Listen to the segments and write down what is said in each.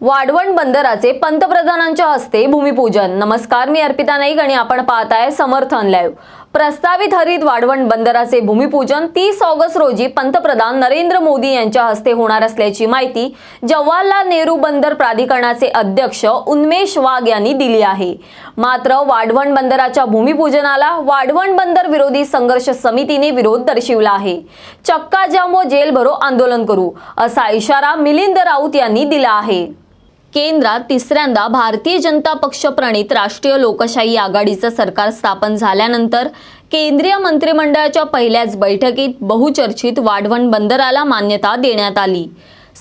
वाढवण बंदराचे पंतप्रधानांच्या हस्ते भूमिपूजन. नमस्कार मी अर्पिता नाईक आणि आपण पाहत आहे समर्थन लाईव्ह. प्रस्तावित हरित वाढवण बंदराचे भूमिपूजन तीस ऑगस्ट रोजी पंतप्रधान नरेंद्र मोदी यांच्या हस्ते होणार असल्याची माहिती जवाहरलाल नेहरू बंदर प्राधिकरणाचे अध्यक्ष उन्मेष वाघ यांनी दिली आहे. मात्र वाढवण बंदराच्या भूमिपूजनाला वाढवण बंदर विरोधी संघर्ष समितीने विरोध दर्शविला आहे. चक्का जाम व जेल भरो आंदोलन करू असा इशारा मिलिंद राऊत यांनी दिला आहे. केंद्रात तिसऱ्यांदा भारतीय जनता पक्ष प्रणित राष्ट्रीय लोकशाही आघाडीचं सरकार स्थापन झाल्यानंतर केंद्रीय मंत्रिमंडळाच्या पहिल्याच बैठकीत बहुचर्चित वाढवण बंदराला मान्यता देण्यात आली.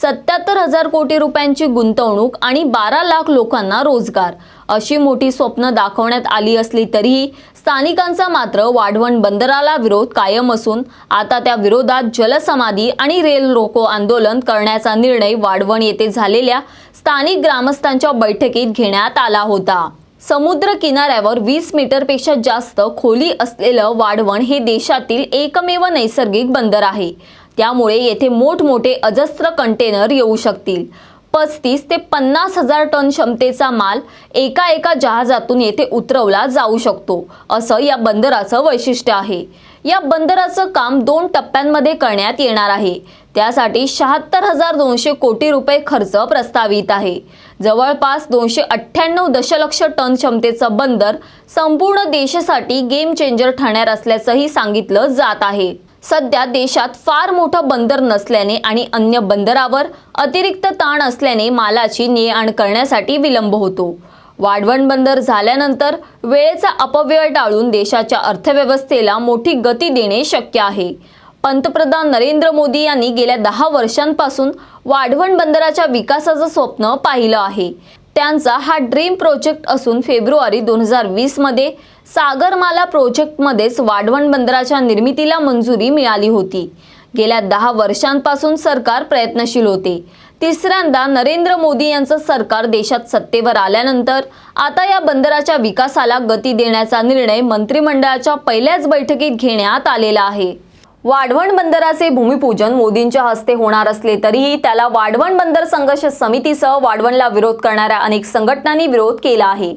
सत्याहत्तर हजार कोटी रुपयांची गुंतवणूक आणि बारा लाख लोकांना रोजगार. अशी मोठी स्वप्न दाखवण्यात आली असली तरीही स्थानिकांचा मात्र वाढवण बंदराला विरोध कायम असून आता त्या विरोधात जलसमाधी आणि रेल रोको आंदोलन करण्याचा निर्णय वाढवण येथे झालेल्या स्थानिक ग्रामस्थांच्या बैठकीत घेण्यात आला होता. समुद्र किनाऱ्यावर वीस मीटरपेक्षा जास्त खोली असलेलं वाढवण हे देशातील एकमेव नैसर्गिक बंदर आहे. त्यामुळे येथे मोठमोठे अजस्त्र कंटेनर येऊ शकतील. पस्तीस ते पन्नास हजार टन क्षमतेचा माल एका एका जहाजातून येथे उतरवला जाऊ शकतो असं या बंदराचं वैशिष्ट्य आहे. या बंदराचं काम दोन टप्प्यांमध्ये करण्यात येणार आहे. त्यासाठी शहात्तर हजार दोनशे कोटी रुपये खर्च प्रस्तावित आहे. जवळपास दोनशे अठ्ठ्याण्णव दशलक्ष टन क्षमतेचं बंदर संपूर्ण देशासाठी गेम चेंजर ठरणार असल्याचंही सांगितलं जात आहे. सध्या देशात फार मोठं बंदर नसल्याने आणि अन्य बंदरावर अतिरिक्त ताण असल्याने मालाची ने आण करण्यासाठी विलंब होतो. वाढवण बंदर झाल्यानंतर वेळेचा अपव्यय टाळून देशाच्या अर्थव्यवस्थेला मोठी गती देणे शक्य आहे. पंतप्रधान नरेंद्र मोदी यांनी गेल्या दहा वर्षांपासून वाढवण बंदराच्या विकासाचं स्वप्न पाहिलं आहे. त्यांचा हा ड्रीम प्रोजेक्ट असून फेब्रुवारी दोन हजार वीसमध्ये सागरमाला प्रोजेक्टमध्येच वाढवण बंदराच्या निर्मितीला मंजुरी मिळाली होती. गेल्या दहा वर्षांपासून सरकार प्रयत्नशील होते. तिसऱ्यांदा नरेंद्र मोदी यांचं सरकार देशात सत्तेवर आल्यानंतर आता या बंदराच्या विकासाला गती देण्याचा निर्णय मंत्रिमंडळाच्या पहिल्याच बैठकीत घेण्यात आलेला आहे. वाढवण बंदराचे भूमिपूजन मोदींच्या हस्ते होणार असले तरीही त्याला वाढवण बंदर संघर्ष समितीसह वाढवणला विरोध करणाऱ्या अनेक संघटनांनी विरोध केला आहे.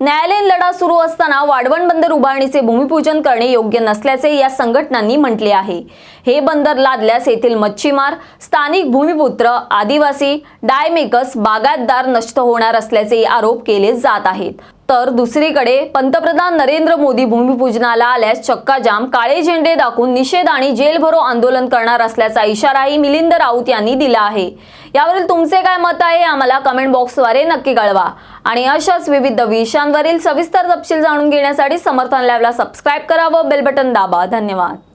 न्यायालयीन लढा सुरू असताना वाढवण बंदर उभारणीचे भूमिपूजन करणे योग्य नसल्याचे या संघटनांनी म्हटले आहे. हे बंदर लादल्यास येथील मच्छीमार स्थानिक भूमिपुत्र आदिवासी डायमेकस बागायतदार नष्ट होणार असल्याचे आरोप केले जात आहेत. तर दुसरीकडे पंतप्रधान नरेंद्र मोदी भूमिपूजनाला आल्यास चक्काजाम काळे झेंडे दाखवून निषेध आणि जेल भरो आंदोलन करणार असल्याचा इशाराही मिलिंद राऊत यांनी दिला आहे. यावरील तुमचे काय मत आहे आम्हाला कमेंट बॉक्सद्वारे नक्की कळवा. आणि अशाच विविध विषयांवरील सविस्तर तपशील जाणून घेण्यासाठी समर्थन लॅबला सबस्क्राईब करा व बेल बटन दाबा. धन्यवाद.